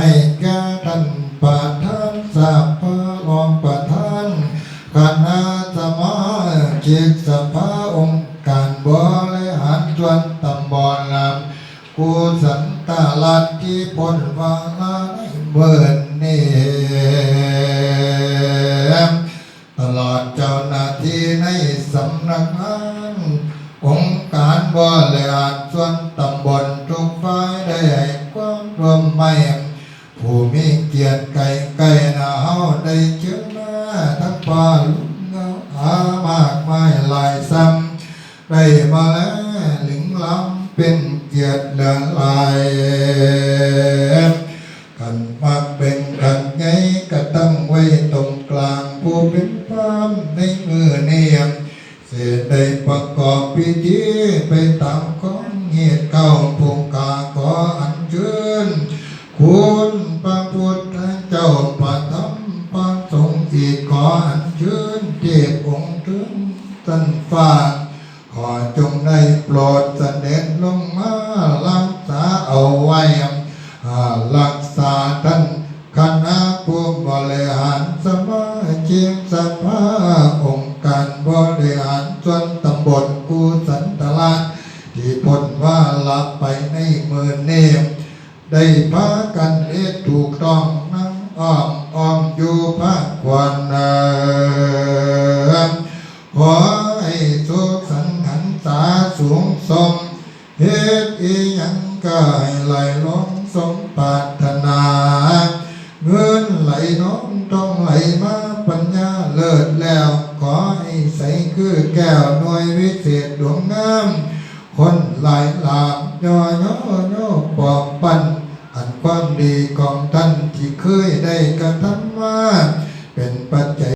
ให้แก่ท่านประธานสภารองประธานคณะสมาชิกสภาองค์การบริหารส่วนตำบลลำกูสันตาลัดที่พลวาลาเบิร์นี่ตลอดเจ้าหน้าที่ในสำนักงานองค์การบริหารส่วนตำบลทุกฝ่ายได้ให้ความร่วมมือ ผู้มีเกียรติไก่ไก่นาเฮาได้เชื่อมาทั้งป่าลุกเงาหามากมายหลายซ้ำได้มาแล้วหลิงล้ำเป็นเกียรติเหลือลายกันมาเป็นกันไงก็ตั้งไว้ตรงกลางผู้เป็นพรามในมือเนียมเสร็จได้ประกอบพิธีไปตามของเหตุเก่าพงกาขออัญเชิญ คุณพระพุทธเจ้าพระธรรมพระสงฆ์อีกขออัญเชิญเทพองค์ถึงสันฟ้าขอจงได้โปรดเสด็จลงมารักษาเอาไว้หารักษาท่านคณะผู้บริหารสมาชิกสภาองค์การบริหารส่วนตำบลกูสันตลาดที่พ้นว่าลับไปในมือเนม ได้พากันเอ็ดถูกต้องนั่งอ้อมอ้อมอยู่ภาคควันเนิมขอให้สุขสันหันษาสูงสมเหตุอีหยังก็ให้ไหลลงสมปรารถนา เงินไหลน้องต้องไหลมาปัญญาเลิศแล้ว ขอให้ใสคือแก้วหน่วยวิเศษดวงงาม คนหลายหลามย่อย่อย่อปอบปั่นอันความดีของท่านที่เคยได้กระทำมาเป็นปัจจัย